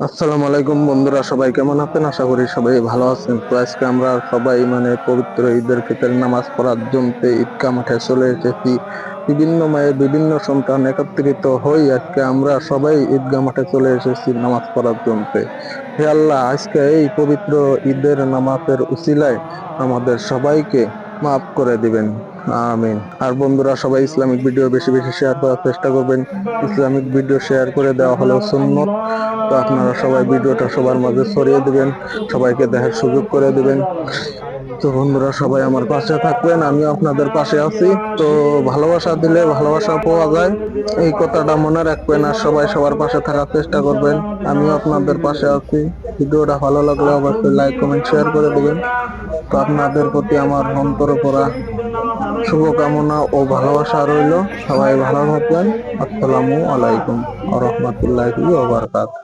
আসসালামু আলাইকুম বন্ধুরা, সবাই কেমন আছেন? আশা করি সবাই ভালো আছেন। তো আজকে আমরা সবাই মানে পবিত্র ঈদের ফিতরের নামাজ পড়ার জন্য ঈদগা মাঠে চলে এসেছি। বিভিন্ন মায়ের বিভিন্ন সন্তান একত্রিত হই আজকে আমরা সবাই ঈদগা মাঠে চলে এসেছি নামাজ পড়ার জন্য। হে আল্লাহ, আজকে এই পবিত্র ঈদের নামাজের উসিলায় আমাদের সবাইকে মাফ করে দিবেন। আমিন। আর বন্ধুরা, সবাই ইসলামিক ভিডিও বেশি বেশি শেয়ার করার চেষ্টা করবেন। ইসলামিক ভিডিও শেয়ার করে দেওয়া হলো সুন্নত। তো আপনারা সবাই ভিডিওটা সবার মাঝে ছড়িয়ে দিবেন। সবাইকে দেখার সুযোগ করে দিবেন। তো বন্ধুরা, সবাই আমার পাশে থাকবেন, আমিও আপনাদের পাশে আছি। তো ভালোবাসা দিলে ভালোবাসা পাওয়া যায়। এই কথাটা মনে রাখবেন আর সবাই সবার পাশে থাকার চেষ্টা করবেন। আমিও আপনাদের পাশে আছি। ভিডিওটা ভালো লাগলে অবশ্যই লাইক কমেন্ট শেয়ার করে দিবেন। তো আপনাদের প্রতি আমার অন্তর পড়া শুভকামনা ও ভালোবাসা রইল। সবাই ভালো থাকবেন। আসসালামু আলাইকুম আ বারাকাতুহু।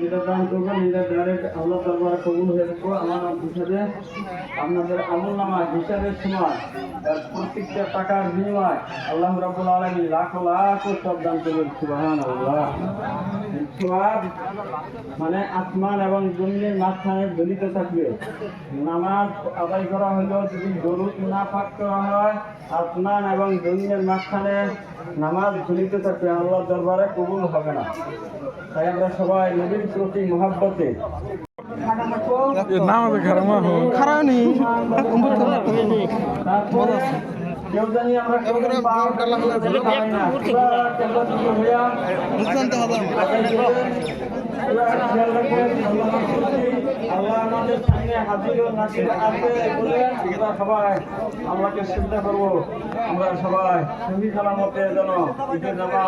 যেটা করবেন আপনাদের সময় তার প্রত্যেকটা বিনিময় আল্লাহ লাখ লাখ সব মানে আসমান এবং জমিনের মাঝখানে দলিত থাকবে। নামাজ আদায় করা হলেও যদি দরুদ না পাঠ করা হয় আসমান এবং জমিনের মাঝখানে নামাজ ঝুলিত থাকবে আল্লাহ দরবারে কবুল হবে না। তাই আমরা সবাই নবীর প্রতি মহাব্বতে কেউ জানি আমরা জানি না। আল্লাহ আমাদের হাজির ও নাজির আছে? আমরা সবাই আল্লাহকে চিন্তা করব? আমরা সবাই সহি যেন ঈদের নামাজ